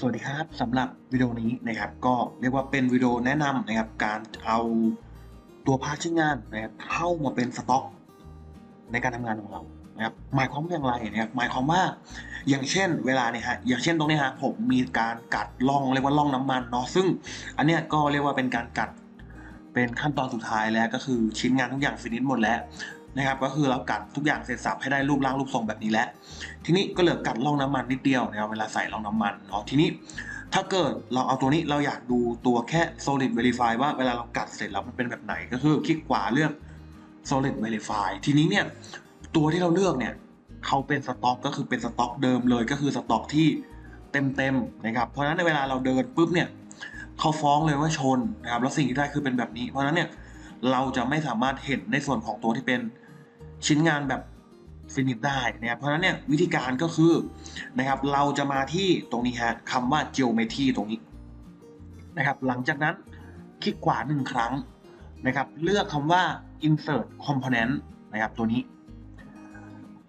สวัสดีครับสำหรับวิดีโอนี้นะครับ ก็เรียกว่าเป็นวิดีโอแนะนำนะครับ การเอาตัวพาร์ทชิ้นงานนะครับเข้ามาเป็นสต็อก ในการทำงานของเรานะครับหมายความว่าอย่างไรนะครับหมายความว่าอย่างเช่น เวลาเนี่ยฮะอย่างเช่นตรงนี้ฮะผมมีการกัดล่องเรียกว่าล่องน้ำมันเนาะซึ่ง อันเนี้ยก็เรียกว่าเป็นการกัดเป็นขั้นตอนสุดท้ายแล้วก็คือชิ้นงานทุกอย่างฟินิชหมดแล้ว นะครับ ก็คือเรากัดทุกอย่างเสร็จสับให้ได้รูปร่างรูปทรงแบบนี้แล้ว ทีนี้ก็เหลือกัดร่องน้ำมันนิดเดียวนะครับเวลาใส่ร่องน้ำมันเนาะทีนี้ถ้าเกิดเราเอาตัวนี้เราอยากดูตัวแค่ solid verify ว่าเวลาเรากัดเสร็จแล้วมันเป็นแบบไหนก็คือคลิกขวาเลือก solid verify ทีนี้เนี่ยตัวที่เราเลือกเนี่ยเขาเป็นสต็อกก็คือเป็นสต็อกเดิมเลยก็คือสต็อกที่เต็มๆนะครับเพราะฉะนั้นในเวลาเราเดินปุ๊บเนี่ยเขาฟ้องเลยว่าชนนะครับแล้วสิ่งที่ได้คือเป็นแบบนี้ เพราะฉะนั้นเนี่ยเราจะไม่สามารถเห็นในส่วนของตัวที่เป็น ชิ้นงานแบบฟินิชได้นะครับเพราะฉะนั้นเนี่ยวิธีการก็คือนะครับเราจะมาที่ตรงนี้ฮะคำว่า geometry ตรงนี้นะครับหลังจากนั้นคลิกขวาหนึ่งครั้งนะครับเลือกคำว่า insert component นะครับตัวนี้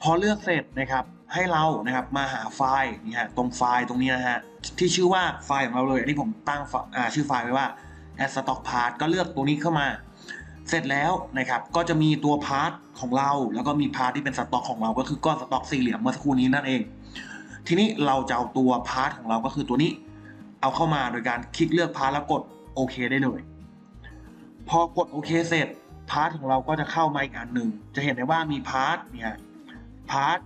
พอเลือกเสร็จนะครับให้เรานะครับมาหาไฟล์นี่ฮะตรงไฟล์ตรงนี้นะฮะที่ชื่อว่าไฟล์ของเราเลยอันนี้ผมตั้งอ่าชื่อไฟล์ไว้ว่า add stock part ก็เลือกตัวนี้เข้ามา เสร็จแล้วนะครับก็จะมีตัวพาร์ทของเรา แล้วก็มีพาร์ทที่เป็นสต็อกของเราก็คือก้อนสต็อกสี่เหลี่ยมเมื่อสักครู่นี้นั่นเอง ทีนี้เราจะเอาตัวพาร์ทของเราก็คือตัวนี้ เอาเข้ามาโดยการคลิกเลือกพาร์ทแล้วกดโอเคได้เลย พอกดโอเคเสร็จพาร์ทของเราก็จะเข้ามาอีกอันหนึ่งจะเห็นได้ว่ามีพาร์ทเนี่ยพาร์ท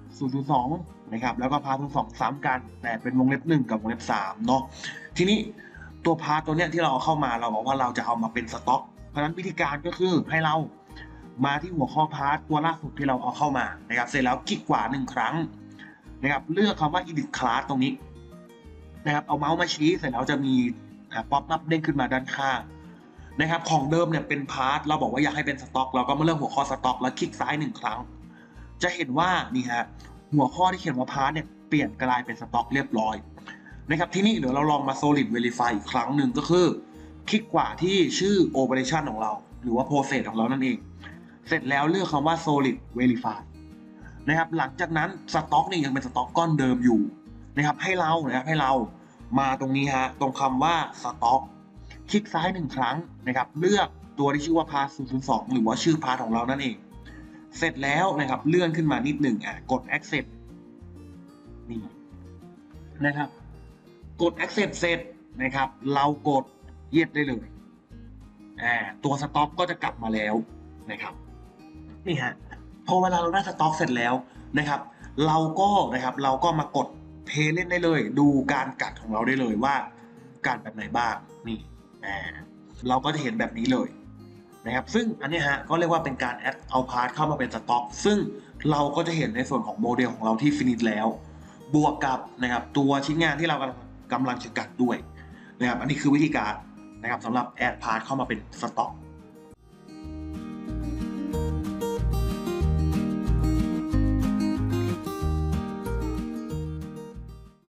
002นะครับแล้วก็พาร์ท02ซ้ำกัน แต่เป็นวงเล็บ 1 กับวงเล็บ3เนาะทีนี้ตัวพาร์ทตัวเนี้ยที่เราเอาเข้ามาเราบอกว่าเราจะเอามาเป็นสต็อก เพราะนั้นวิธีการก็คือให้เรามาที่หัวข้อพาร์ทตัวล่าสุดที่เราเอาเข้ามานะครับ เสร็จแล้วคลิกขวาหนึ่งครั้งนะครับเลือกคำว่า edit class ตรงนี้นะครับเอาเมาส์มาชี้เสร็จแล้วจะมีป๊อปอัพเด้งขึ้นมาด้านข้างนะครับของเดิมเนี่ยเป็นพาร์ทเราบอกว่าอยากให้เป็นสต็อกเราก็มาเลือกหัวข้อสต็อกแล้วคลิกซ้ายหนึ่งครั้ง จะเห็นว่านี่ฮะหัวข้อที่เขียนว่าพาร์ทเนี่ยเปลี่ยนกลายเป็นสต็อกเรียบร้อยนะครับที่นี่เดี๋ยวเราลองมา solid verify อีกครั้งหนึ่งก็คือ คลิกขวาที่ชื่อ operation ของเรา หรือว่า process ของเรานั่นเอง เสร็จแล้วเลือกคำว่า solid verify นะครับ หลังจากนั้นสต็อกนี่ยังเป็นสต็อกก้อนเดิมอยู่นะครับ ให้เรานะครับให้เรามาตรงนี้ฮะ ตรงคำว่าสต็อกคลิกซ้ายหนึ่งครั้งนะครับ เลือกตัวที่ชื่อว่า path 002 หรือว่าชื่อ path ของเรานั่นเอง เสร็จแล้วนะครับ เลื่อนขึ้นมานิดหนึ่งอะ กด accept นี่นะครับ กด accept เสร็จนะครับ เรากด เย็ดได้เลยอ่าตัวสต็อกก็จะกลับมาแล้วนะครับนี่ฮะพอเวลาเราได้สต็อกเสร็จแล้วนะครับ เราก็นะครับเราก็มากดเพย์เล่นได้เลย ดูการกัดของเราได้เลยว่า การแบบไหนบ้างนี่อ่าเราก็จะเห็นแบบนี้เลยนะครับ ซึ่งอันนี้ฮะก็เรียกว่าเป็นการแอดเอาพาร์ทเข้ามาเป็นสต็อก ซึ่งเราก็จะเห็นในส่วนของโมเดลของเราที่ฟินิชแล้ว บวกกับนะครับตัวชิ้นงานที่เรากำลังจะกัดด้วยนะครับอันนี้คือวิธีการ นะครับสำหรับแอดพาร์ทเข้ามาเป็นสต็อก